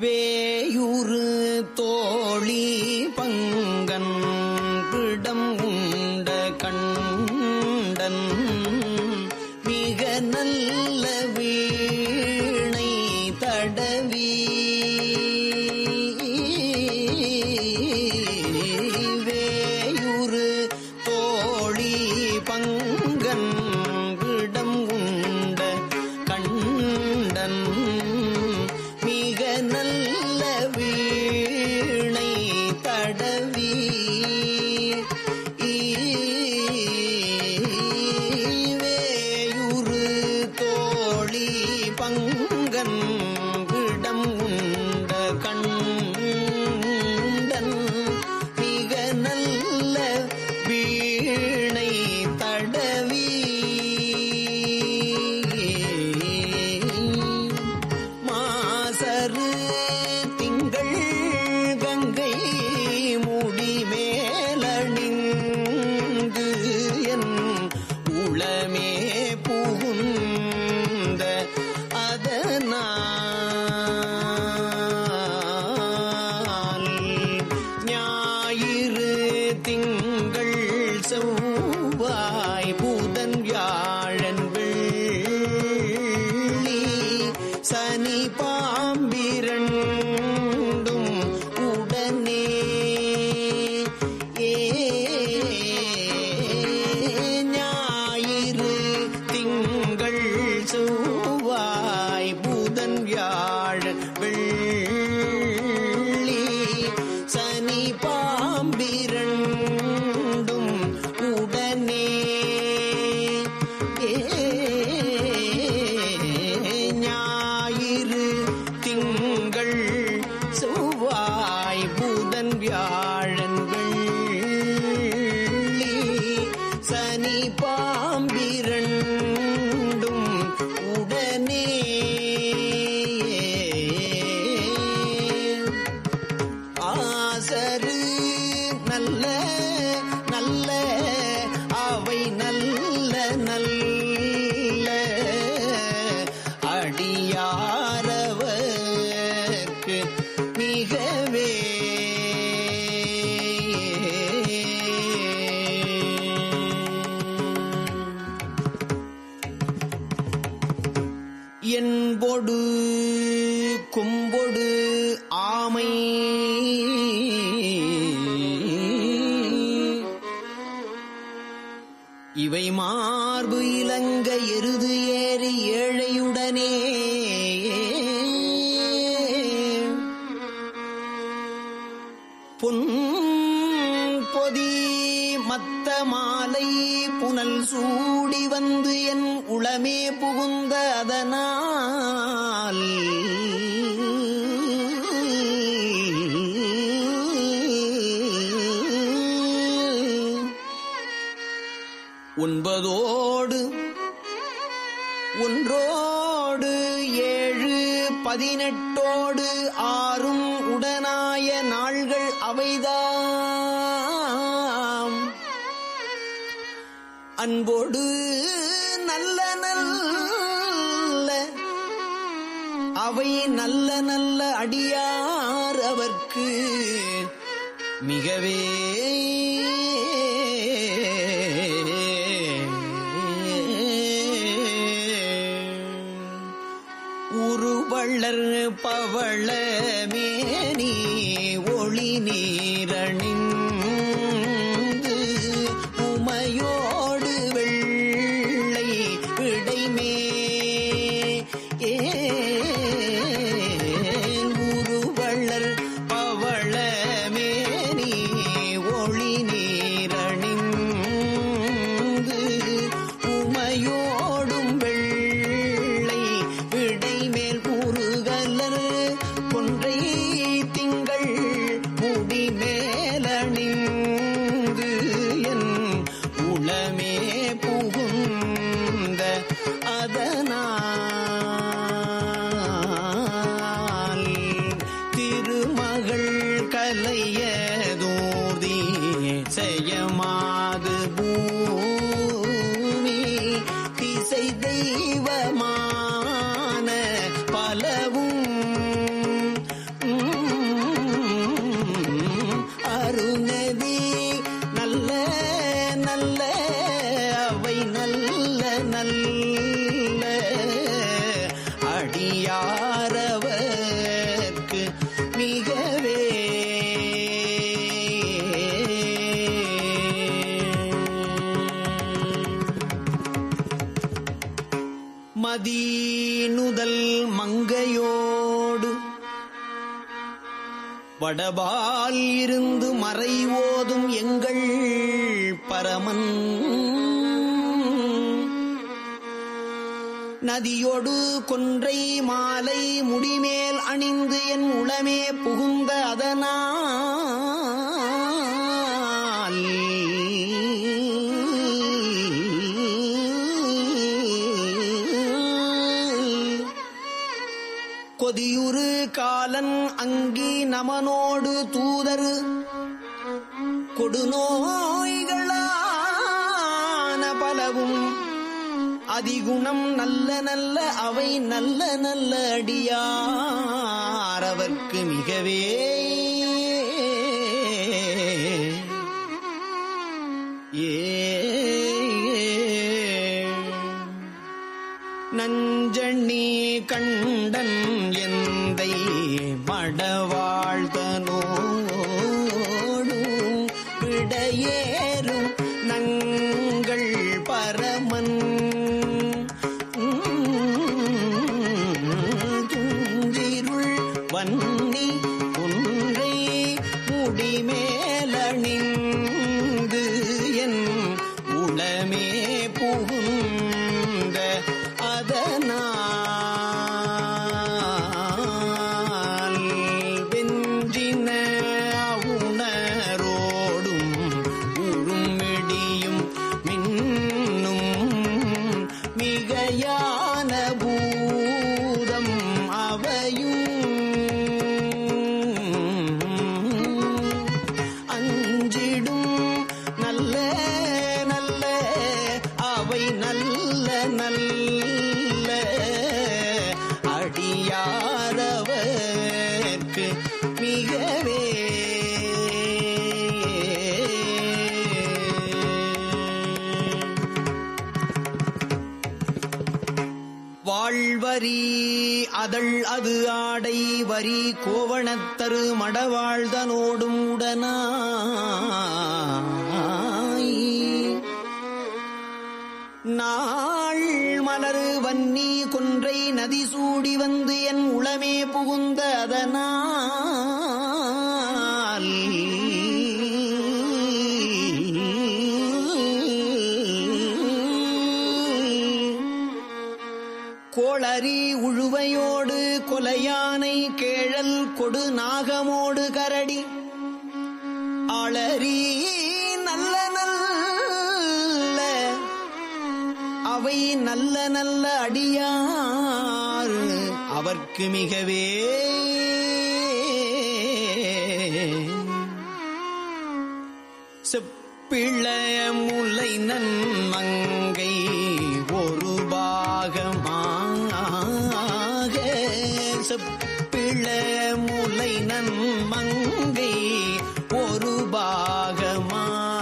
வேயுறு தோழி பங்கு எருது ஏறி ஏழையுடனே கொடு நல்ல நல்ல அவை நல்ல நல்ல அடியார் அவர்க்கு மிகவே. உருவள்ளர் பவள நல்ல அவை நல்ல நல்ல. அடியாரவர்க்கு மிகவே. மதீனுதல் மங்கையோடு வடபால் இருந்து நதியொடு கொன்றை மாலை முடிமேல் அணிந்து என் உளமே புகுந்த அதனால். கொதியுறு காலன் அங்கி நமனோடு தூதர். கொடுநோய்களான பலவும் அதிகுணம் நல்ல நல்ல அவை நல்ல நல்ல அடியாரவர்க்கு மிகவே. ஏ நஞ்சண்ணி கண்டன் எந்தை மடவாழ்தனோடு விடையே வரி கோவணத்தரு மடவாழ்தனோடும் உடனா அடியார். அவர்க்கு மிகவே செப்பிளைய முலை நன்மங்கை ஒரு பாகமாக செப்பிளைய முலை நன்மங்கை ஒரு பாகமாக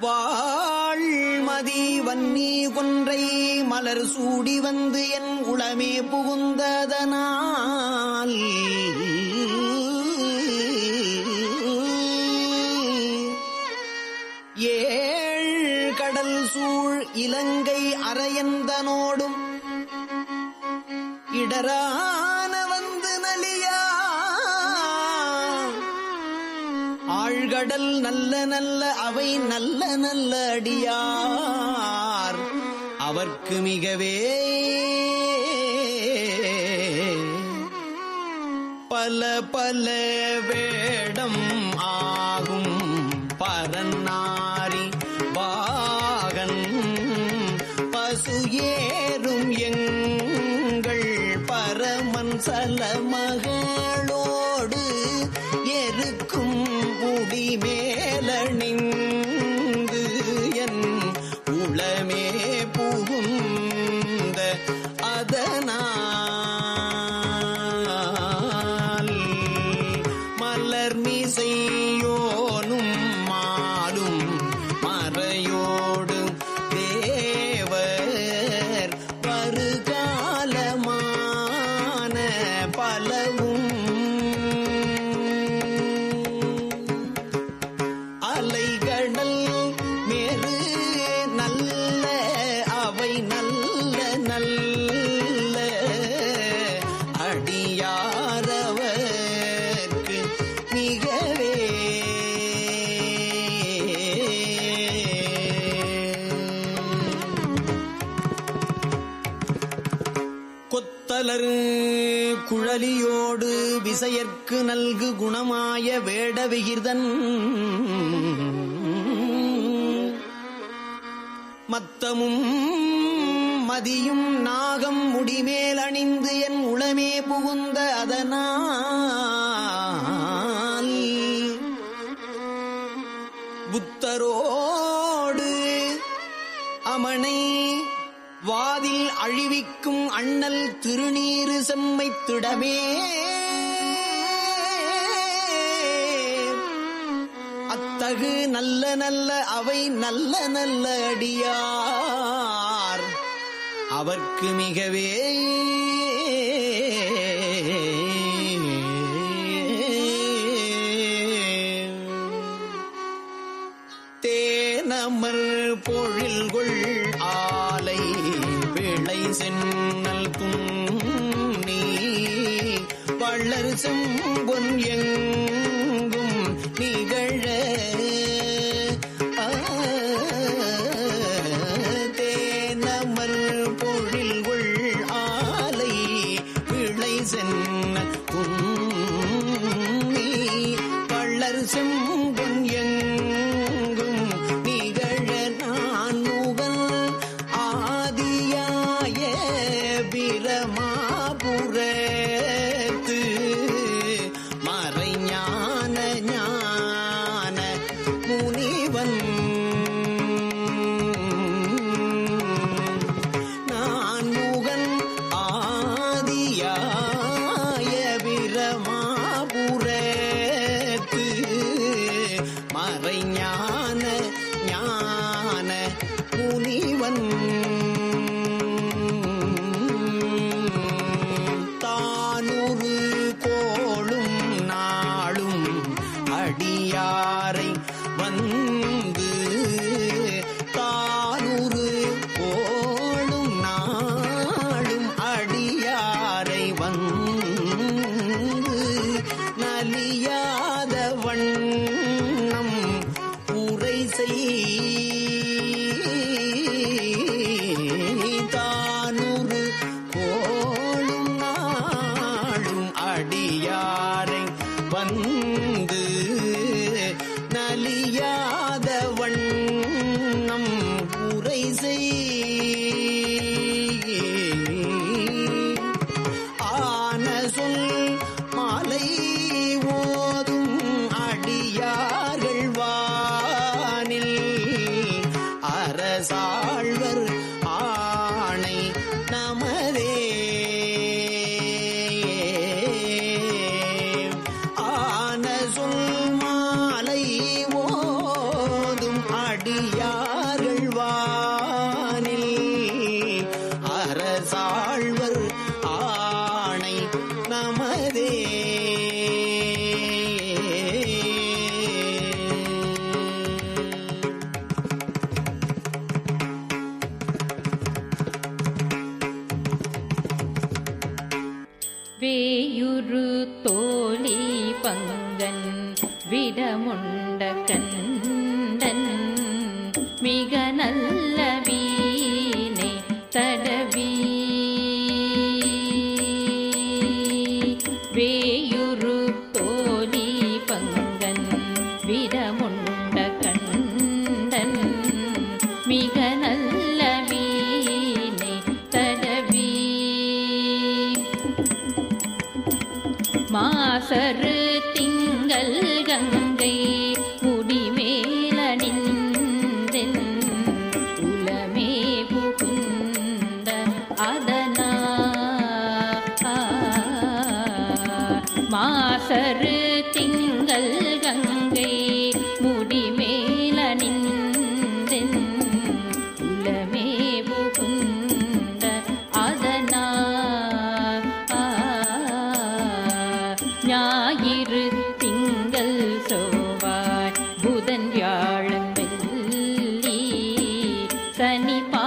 வாழ்மதி வன்னி கொன்றை மலர் சூடி வந்து என் உளமே புகுந்ததனால். ஏழ் கடல் சூழ் இலங்கை அரையந்தனோடும் இடரா ஆழ்கடல் நல்ல நல்ல அவை நல்ல நல்ல அடியார். அவர்க்கு மிகவே பல பல வேடம் ஆகும். பரநா வேட மத்தமும் மதியும் நாகம் முடிமேல் அணிந்து என் உளமே புகுந்த அதனால். புத்தரோடு அமனை வாதில் அழிவிக்கும் அண்ணல் திருநீறு செம்மைத்திடமே அழகு நல்ல நல்ல அவை நல்ல நல்ல அடியார். அவர்க்கு மிகவே தேனமர் பொழில்கொள் ஆலை விளை சென்னல் துண்ணி வள்ளர் செம்பொன் எங்கும் நிகழ மாசரு திங்கள் సని పా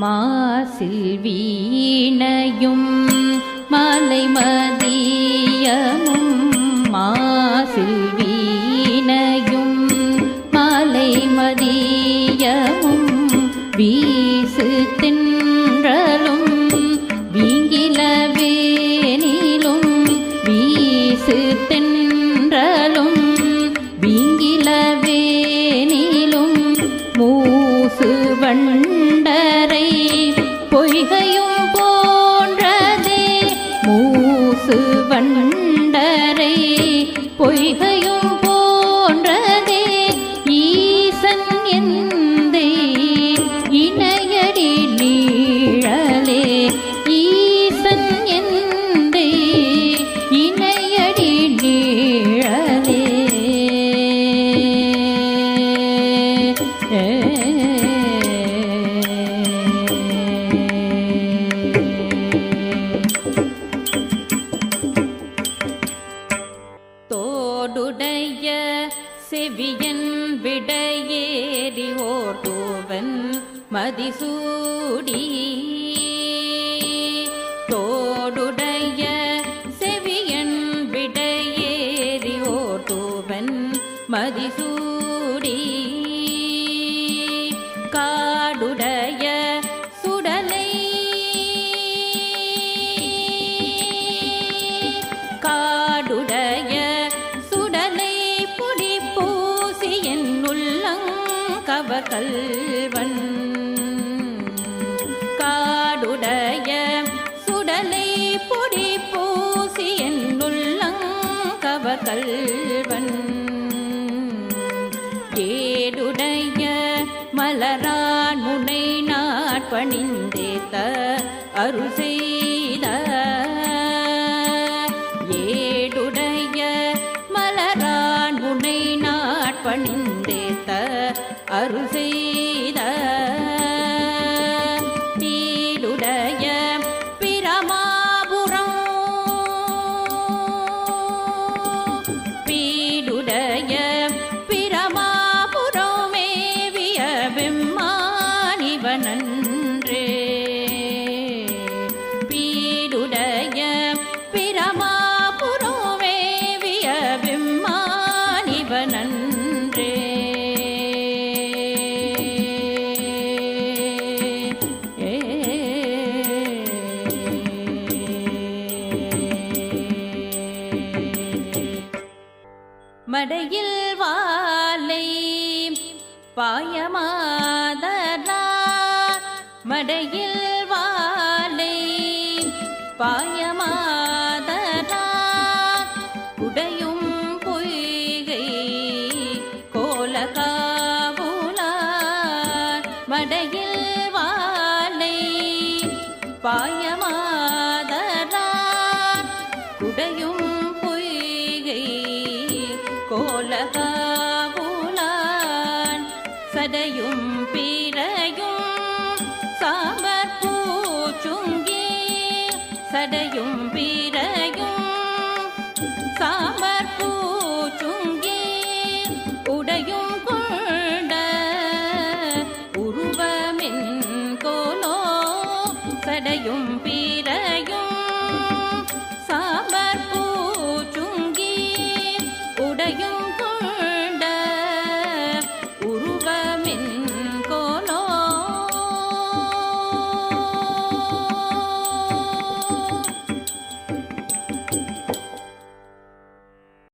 மாசில் வீணையும் மாலை மத மதிசூடி மலரான் முனை நாட்பணிந்தேத்த அருள் மடையில்